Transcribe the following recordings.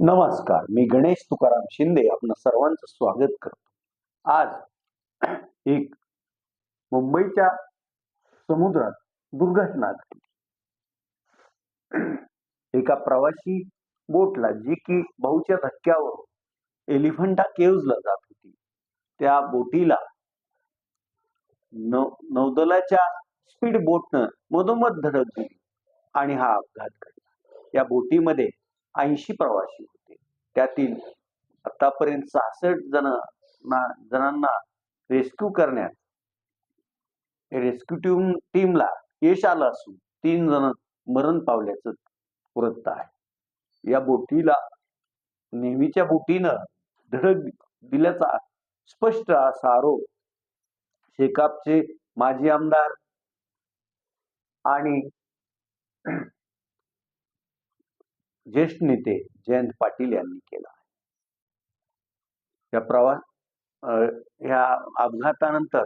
नमस्कार मी गणेश तुकाराम शिंदे आपण सर्वांचं स्वागत करतो. आज एक मुंबईच्या समुद्रात दुर्घटना घडली. एका प्रवासी बोटला जी की भाऊच्या धक्क्यावर एलिफंटा केव्जला जात होती. त्या बोटीला नौ नौदलाच्या स्पीड बोटनं मधोमध धडक दिली आणि हा अपघात घडला. या बोटीमध्ये ऐंशी प्रवासी होते. त्यातील आतापर्यंत सहासष्ट जण जणांना रेस्क्यू करण्यात रेस्क्यू टीम टीमला यश आलं असून तीन जण मरण पावल्याचं वृत्त आहे. या बोटीला नेहमीच्या बोटीनं धडक दिल्याचा स्पष्ट असा आरोप शेकापचे माजी आमदार आणि ज्येष्ठ नेते जयंत पाटील यांनी केला या प्रवास ह्या अपघातानंतर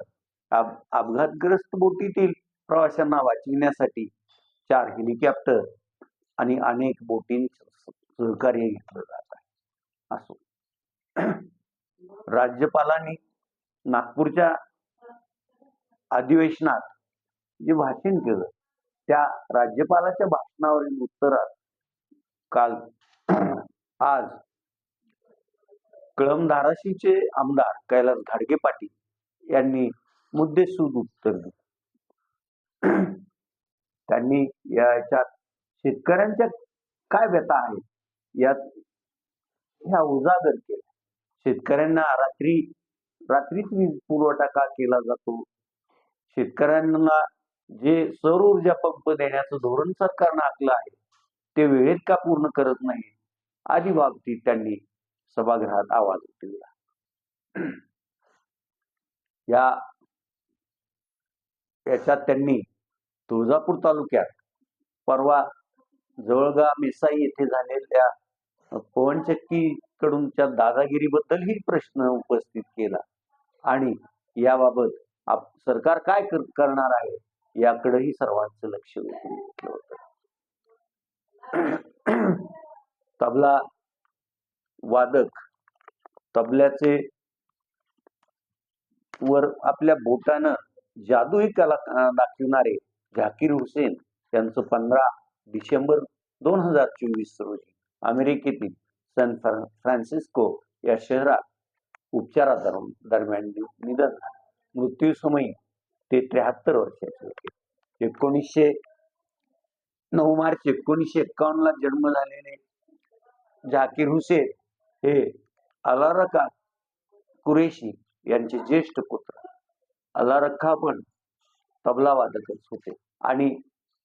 अपघातग्रस्त बोटीतील प्रवाशांना वाचविण्यासाठी चार हेलिकॉप्टर आणि अनेक बोटींचं सहकार्य घेतलं जात आहे. असो. राज्यपालांनी नागपूरच्या अधिवेशनात जे भाषण केलं त्या राज्यपालाच्या भाषणावरील उत्तरात काल. आज. कळम धाराशिवचे आमदार कैलास घाडगे पाटील यांनी मुद्देसूद उत्तर दिले त्यांनी याच्यात शेतकऱ्यांच्या काय व्यथा आहेत? यात ह्या उजागर केल्या. शेतकऱ्यांना रात्री रात्रीच वीज पुरवठा का केला जातो? शेतकऱ्यांना जे सौर ऊर्जा पंप देण्याचं धोरण सरकारनं आखलं आहे ते वेळेत का पूर्ण करत नाही आदी बाबतीत त्यांनी सभागृहात आवाज उठविला. या याच्यात त्यांनी तुळजापूर तालुक्यात परवा जवळगा मेसाई येथे झालेल्या पवनचक्की कडूनच्या दादागिरीबद्दलही प्रश्न उपस्थित केला आणि याबाबत आप सरकार काय करणार आहे याकडेही सर्वांचं लक्ष वेधून घेतलं होतं. तबला वादक तबल्याचे वर आपल्या बोटानं जादूही कला दाखवणारे दाखविणारे झाकीर हुसेन यांचं पंधरा डिसेंबर दोन हजार चोवीस रोजी अमेरिकेतील सॅन फ्रान्सिस्को या शहरात उपचारा दरम्यान निधन झालं. मृत्यूसमयी ते त्र्याहत्तर वर्षाचे होते. एकोणीसशे नऊ मार्च एकोणीसशे एक्कावन्न ला जन्म झालेले झाकीर हुसेन हे अलारका कुरेशी यांचे ज्येष्ठ पुत्र. अलारखा पण तबला वादकच होते. आणि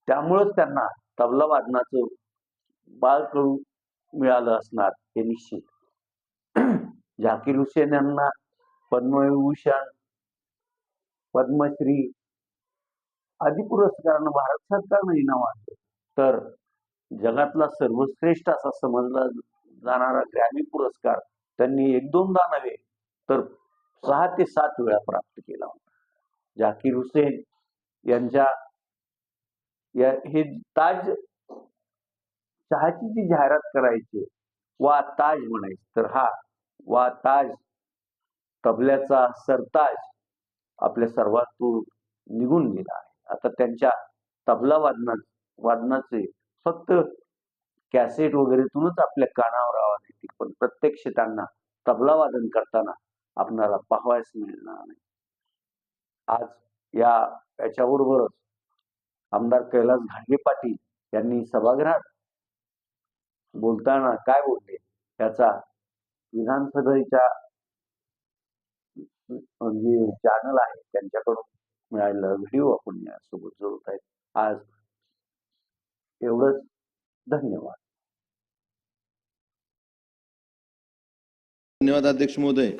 त्यामुळंच त्यांना तबला वादनाचं बाळकडू मिळालं असणार हे निश्चित. झाकीर हुसेन यांना पद्मविभूषण पद्मश्री आदी पुरस्कारानं भारत सरकारनं इनाम आणलं. तर जगातला सर्वश्रेष्ठ असा समजला जाणारा ग्रॅमी पुरस्कार त्यांनी एक दोनदा नव्हे तर सहा ते सात वेळा प्राप्त केला होता. झाकीर हुसेन यांच्या या हे ताज चहाची जी जाहिरात करायची वा ताज म्हणायचे तर हा वा ताज तबल्याचा सरताज आपल्या सर्वातून निघून गेला आहे. आता त्यांच्या तबला वादनात वादनाचे फक्त कॅसेट वगैरेतूनच आपल्या कानावर आवाज येते. पण प्रत्यक्ष त्यांना तबला वादन करताना आपणाला पाहावयास मिळणार नाही. आज या याच्याबरोबरच आमदार कैलास घाडगे पाटील यांनी सभागृहात बोलताना काय बोलले? याचा विधानसभेच्या जे चॅनल आहे त्यांच्याकडून मिळालेला व्हिडिओ आपण यासोबत जोडत आहेत. आज एवढंच. धन्यवाद. धन्यवाद अध्यक्ष महोदय.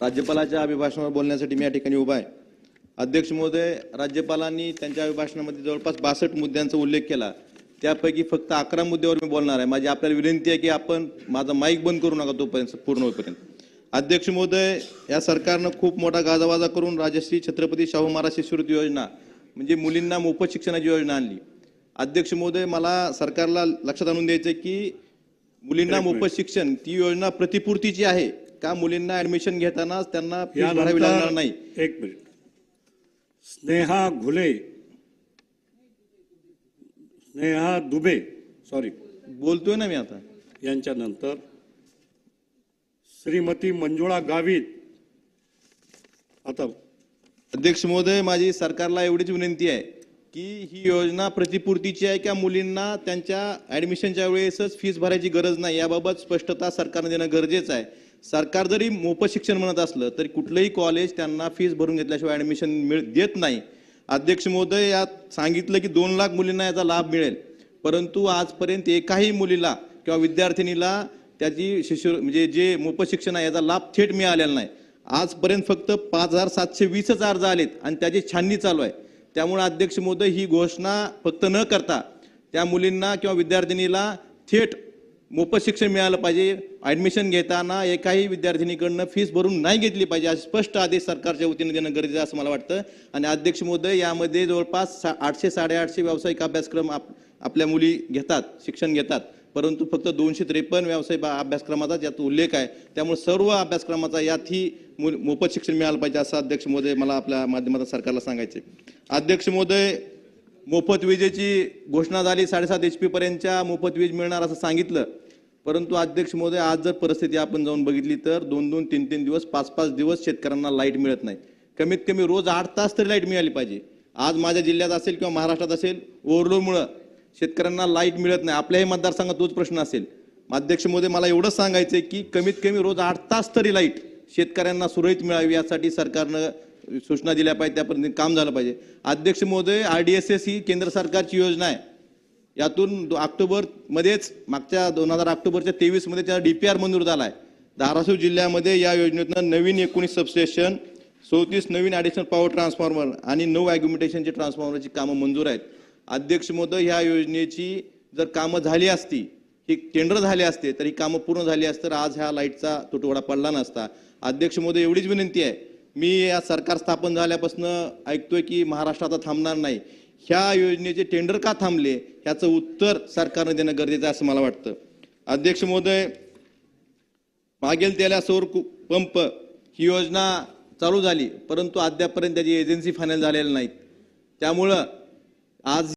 राज्यपालाच्या अभिभाषणावर बोलण्यासाठी मी या ठिकाणी उभा आहे. अध्यक्ष महोदय राज्यपालांनी त्यांच्या अभिभाषणामध्ये जवळपास बासष्ट मुद्द्यांचा उल्लेख केला. त्यापैकी फक्त अकरा मुद्द्यावर मी बोलणार आहे. माझी आपल्याला विनंती आहे की आपण माझा माईक बंद करू नका तोपर्यंत पूर्ण होईपर्यंत. अध्यक्ष महोदय या सरकारनं खूप मोठा गाजावाजा करून राजश्री छत्रपती शाहू महाराज शिष्यवृत्ती योजना म्हणजे मुलींना मोफत शिक्षणाची योजना आणली. अध्यक्ष महोदय मला सरकारला लक्षात आणून द्यायचं आहे की मुलींना. मोफत शिक्षण ती योजना प्रतिपूर्तीची आहे. का मुलींना ऍडमिशन घेताना त्यांना फीस भरावी लागणार नाही? एक मिनिट. स्नेहा घुले. स्नेहा दुबे. सॉरी बोलतोय ना मी आता. यांच्यानंतर श्रीमती मंजुळा गावित. आता अध्यक्ष महोदय माझी सरकारला एवढीच विनंती आहे. की ही योजना प्रतिपूर्तीची आहे का मुलींना त्यांच्या ॲडमिशनच्या वेळेसच फीस भरायची गरज नाही? याबाबत स्पष्टता सरकारने देणं गरजेचं आहे. सरकार जरी मोफत शिक्षण म्हणत असलं तरी कुठलंही कॉलेज त्यांना फीस भरून घेतल्याशिवाय ॲडमिशन मिळ देत नाही. अध्यक्ष महोदय यात सांगितलं की दोन लाख मुलींना याचा लाभ मिळेल. परंतु आजपर्यंत एकाही मुलीला किंवा विद्यार्थिनीला त्याची शिशु म्हणजे जे मोफत शिक्षण आहे याचा लाभ थेट मिळालेला नाही. आजपर्यंत फक्त पाच हजार सातशे वीसच अर्ज आलेत आणि त्याची छाननी चालू आहे. त्यामुळे अध्यक्ष महोदय ही घोषणा फक्त न करता त्या मुलींना किंवा विद्यार्थिनीला थेट मोफत शिक्षण मिळालं पाहिजे. ॲडमिशन घेताना एकाही विद्यार्थिनीकडनं फीस भरून नाही घेतली पाहिजे असे स्पष्ट आदेश सरकारच्या वतीने देणं गरजेचं असं मला वाटतं. आणि अध्यक्ष महोदय यामध्ये जवळपास सा- आठशे साडेआठशे व्यावसायिक अभ्यासक्रम आप आपल्या मुली घेतात शिक्षण घेतात. परंतु फक्त दोनशे त्रेपन्न व्यावसायिक अभ्यासक्रमाचा यात उल्लेख आहे. त्यामुळे सर्व अभ्यासक्रमाचा यात ही मोफत शिक्षण मिळालं पाहिजे असं अध्यक्ष महोदय मला आपल्या माध्यमातून सरकारला सांगायचे. अध्यक्ष महोदय मोफत विजेची घोषणा झाली साडेसात एच पी पर्यंतच्या मोफत वीज मिळणार असं सांगितलं. परंतु अध्यक्ष महोदय आज जर परिस्थिती आपण जाऊन बघितली तर दोन दोन तीन तीन दिवस पाच पाच दिवस शेतकऱ्यांना लाइट मिळत नाही. कमीत कमी रोज आठ तास तरी लाइट मिळाली पाहिजे. आज माझ्या जिल्ह्यात असेल किंवा महाराष्ट्रात असेल ओव्हरलोडमुळं शेतकऱ्यांना लाइट मिळत नाही. आपल्याही मतदारसंघात तोच प्रश्न असेल. अध्यक्ष महोदय मला एवढंच सांगायचंय की कमीत कमी रोज आठ तास तरी लाइट शेतकऱ्यांना सुरळीत मिळावी यासाठी सरकारनं सूचना दिल्या पाहिजे त्यापर्यंत काम झालं पाहिजे. अध्यक्ष महोदय एस ही केंद्र सरकारची योजना आहे. यातून ऑक्टोबरमध्येच मागच्या दोन हजार ऑक्टोबरच्या तेवीसमध्ये त्याचा डी पी आर मंजूर झाला आहे. धाराशिव जिल्ह्यामध्ये या योजनेतून नवीन एकोणीस सबस्टेशन चौतीस नवीन ॲडिशनल पॉवर ट्रान्सफॉर्मर आणि नऊ ॲग्युमिटेशनचे ट्रान्सफॉर्मरची कामं मंजूर आहेत. अध्यक्ष महोदय ह्या योजनेची जर कामं झाली असती ही टेंडर झाले असते तर ही कामं पूर्ण झाली असते तर आज ह्या लाईटचा तुटवडा पडला नसता. अध्यक्ष महोदय एवढीच विनंती आहे. मी या सरकार स्थापन झाल्यापासून ऐकतोय की महाराष्ट्र आता थांबणार नाही. ह्या योजनेचे टेंडर का थांबले ह्याचं उत्तर सरकारने देणं गरजेचं आहे असं मला वाटतं. अध्यक्ष महोदय मागेल त्याला सौर पंप ही योजना चालू झाली परंतु अद्यापर्यंत त्याची एजन्सी फायनल झालेली नाहीत. त्यामुळं आज